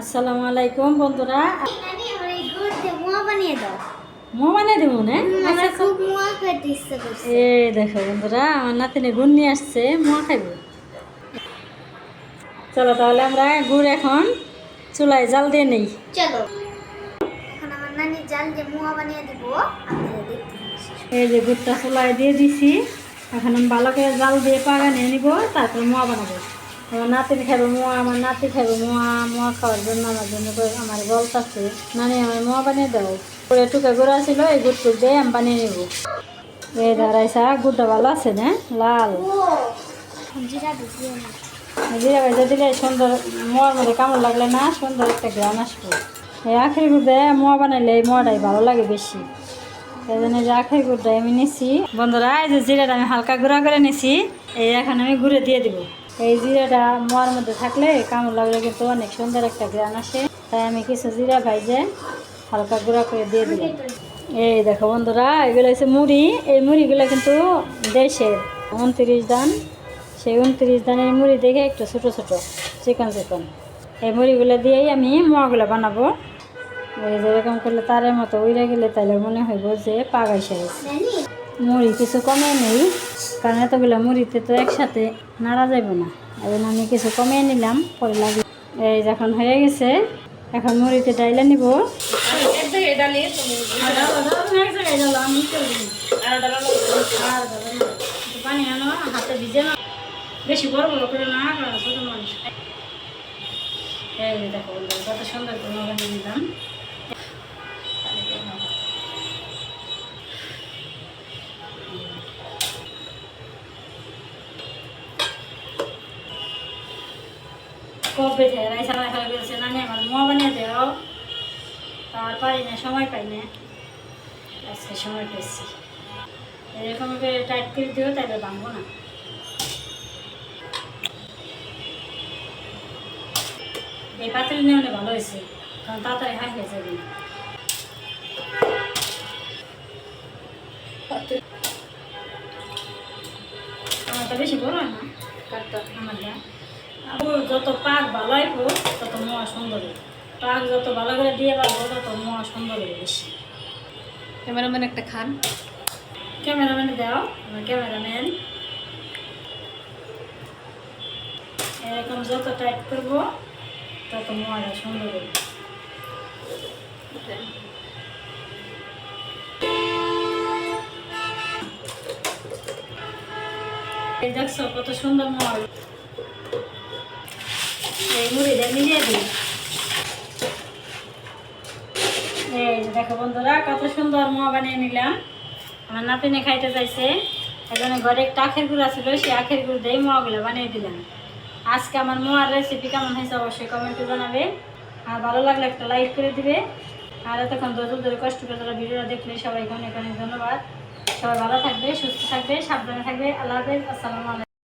আসসালামু আলাইকুম বন্ধুরা। মোয়া বানিয়ে মো বানিয়ে দেবো না? করছে। এই দেখো বন্ধুরা আমার নাতিনে গুড় নিয়ে আসছে খাইব। চলো তাহলে আমরা গুড় এখন চুলায় জাল দিয়ে নেই। চলো। এই যে গুড়টা চুলায় দিয়ে দিছি। এখন আমি ভালো করে জাল দিয়ে পাগা নিয়ে নিব তারপর মোয়া বানাবো। আমার নাতিন খাইবো মোয়া আমার নাতি খাইবো মোয়া মোয়া খাওয়ার জন্য আমার জন্য আমার বলতাছে নানি আমার মোয়া বানিয়ে দাও। পরে টুকে গুঁড়া ছিল এই গুড় দিয়ে আমি বানিয়ে নেব। এই দাঁড়াইছা গুড়টা ভালো আছে না? লাল। জিরা ভেজে দিলে সুন্দর মোয়ার মধ্যে কামড় লাগলে না সুন্দর একটা গ্রান আসবে। এই আখের গুড় দেয় মোয়া বানাইলে এই মোয়াটাই ভালো লাগে বেশি। এই জন্য যে আখের গুড়টা আমি নিছি। বন্ধুরা এই যে জিরাটা আমি হালকা গুঁড়া করে নিছি এই এখন আমি গুঁড়ে দিয়ে দিব। এই জিরাটা মোয়ার মধ্যে থাকলে কামড় লাগলে কিন্তু অনেক সুন্দর একটা গ্রান আসে। তাই আমি কিছু জিরা ভাইজে হালকা গুঁড়া করে দিয়ে দিলাম। এই দেখো বন্ধুরা, এগুলো হচ্ছে মুড়ি। এই মুড়িগুলো কিন্তু দেশের উনত্রিশ দান সেই উনত্রিশ দানের মুড়ি দেখে একটু ছোটো ছোটো, চিকন চিকন। এই মুড়িগুলো দিয়েই আমি মোয়াগুলো বানাবো। এই যেরকম করলে তারের মতো উইরে গেলে তাহলে মনে হইব যে পাগাইছে নানি মুড়ি কিছু কমে নেই। কারণ এতগুলো মুড়িতে তো একসাথে নাড়া যাইব না। এই আমি কিছু কমিয়ে নিলাম, পরে লাগে এই যখন হয়ে গেছে, এখন মুড়িতে ডাইলে নিব। দেখো কত সুন্দর বানিয়ে নিলাম কবে থেকে রাইসা রাখা গেছে নানি আমার মোয়া বানিয়ে দেও তার পারি না, সময় পাই না। আজকে সময় পেয়েছি এরকম করে টাইট করে দিও তাহলে ভাঙবো না। এই পাত্রে নেওয়া ভালো হয়েছে, কারণ তাড়াতাড়ি হাই হয়ে যাবে। আমারটা বেশি বড় না? আমারটা আবু যত পাক ভালো হইব তত মোয়া সুন্দর। পাক যত ভালো করে দিয়ে পারব তত মোয়া সুন্দর হবে বেশি। ক্যামেরাম্যান একটা খান। ক্যামেরাম্যান দাও আমার ক্যামেরাম্যান। এরকম যত টাইট করব তত মোয়াটা সুন্দর। হবে দেখছ কত সুন্দর মোয়া। দেখো বন্ধুরা, কত সুন্দর বানিয়ে নিলাম। আমার নাতিনে খাইতে চাইছে। এখানে ঘরে একটা আখের ছিল সেই আখের দিয়ে বানিয়ে দিলাম। আজকে আমার মোয়ার রেসিপি কেমন হয়েছে অবশ্যই কমেন্টে জানাবে। আর ভালো লাগলে একটা লাইক করে দিবে। আর এতক্ষণ ধৈর্য ধরে, কষ্ট করে যারা ভিডিওটা দেখলে সবাইকে অনেক অনেক ধন্যবাদ। সবাই ভালো থাকবে, সুস্থ থাকবে, সাবধানে থাকবে। আল্লাহ হাফেজ, আসসালামু আলাইকুম।